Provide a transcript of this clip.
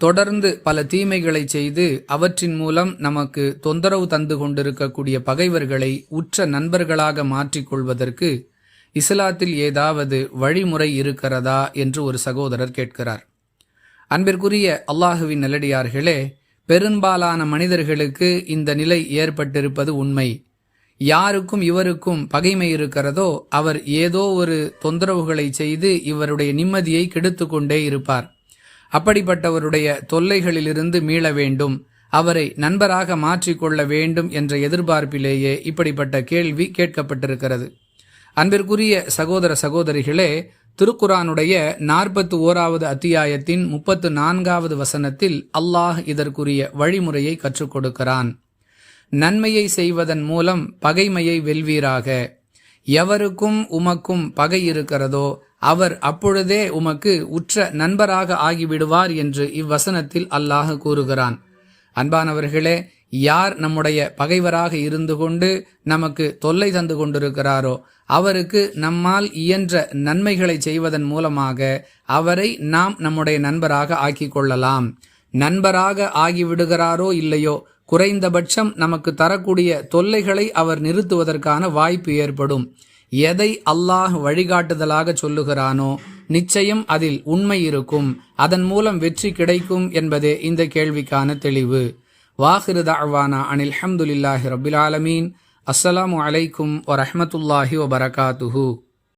தொடர்ந்து பல தீமைகளை செய்து அவற்றின் மூலம் நமக்கு தொந்தரவு தந்து கொண்டிருக்கக்கூடிய பகைவர்களை உற்ற நண்பர்களாக மாற்றிக்கொள்வதற்கு இஸ்லாத்தில் ஏதாவது வழிமுறை இருக்கிறதா என்று ஒரு சகோதரர் கேட்கிறார். அன்பிற்குரிய அல்லாஹுவின் நல்லடியார்களே பெரும்பாலான மனிதர்களுக்கு இந்த நிலை ஏற்பட்டிருப்பது உண்மை. யாருக்கும் இவருக்கும் பகைமை இருக்கிறதோ அவர் ஏதோ ஒரு தொந்தரவுகளை செய்து இவருடைய நிம்மதியை கெடுத்து கொண்டே இருப்பார். அப்படிப்பட்டவருடைய தொல்லைகளிலிருந்து மீள வேண்டும் அவரை நண்பராக மாற்றிக்கொள்ள வேண்டும் என்ற எதிர்பார்ப்பிலேயே இப்படிப்பட்ட கேள்வி கேட்கப்பட்டிருக்கிறது. அன்பிற்குரிய சகோதர சகோதரிகளே திருக்குரானுடைய நாற்பத்து ஓராவது அத்தியாயத்தின் முப்பத்து நான்காவது வசனத்தில் அல்லாஹ் இதற்குரிய வழிமுறையை கற்றுக் கொடுக்கிறான் நன்மையை செய்வதன் மூலம் பகைமையை வெல்வீராக. எவருக்கும் உமக்கும் பகை இருக்கிறதோ அவர் அப்பொழுதே உமக்கு உற்ற நண்பராக ஆகிவிடுவார் என்று இவ்வசனத்தில் அல்லாஹ் கூறுகிறான். அன்பானவர்களே யார் நம்முடைய பகைவராக இருந்து கொண்டு நமக்கு தொல்லை தந்து கொண்டிருக்கிறாரோ அவருக்கு நம்மால் இயன்ற நன்மைகளை செய்வதன் மூலமாக அவரை நாம் நம்முடைய நண்பராக ஆக்கிக் கொள்ளலாம். நண்பராக ஆகிவிடுகிறாரோ இல்லையோ குறைந்தபட்சம் நமக்கு தரக்கூடிய தொல்லைகளை அவர் நிறுத்துவதற்கான வாய்ப்பு ஏற்படும். எதை அல்லாஹ் வழிகாட்டுதலாக சொல்லுகிறானோ நிச்சயம் அதில் உண்மை இருக்கும். அதன் மூலம் வெற்றி கிடைக்கும் என்பதே இந்த கேள்விக்கான தெளிவு. வாஹிரு தாழ்வானா அனில் ஹம்துலில்லாஹி ரபில் ஆலமீன். அஸ்ஸலாமு அலைக்கும் வரஹமத்துல்லாஹி வபரகாத்துஹூ.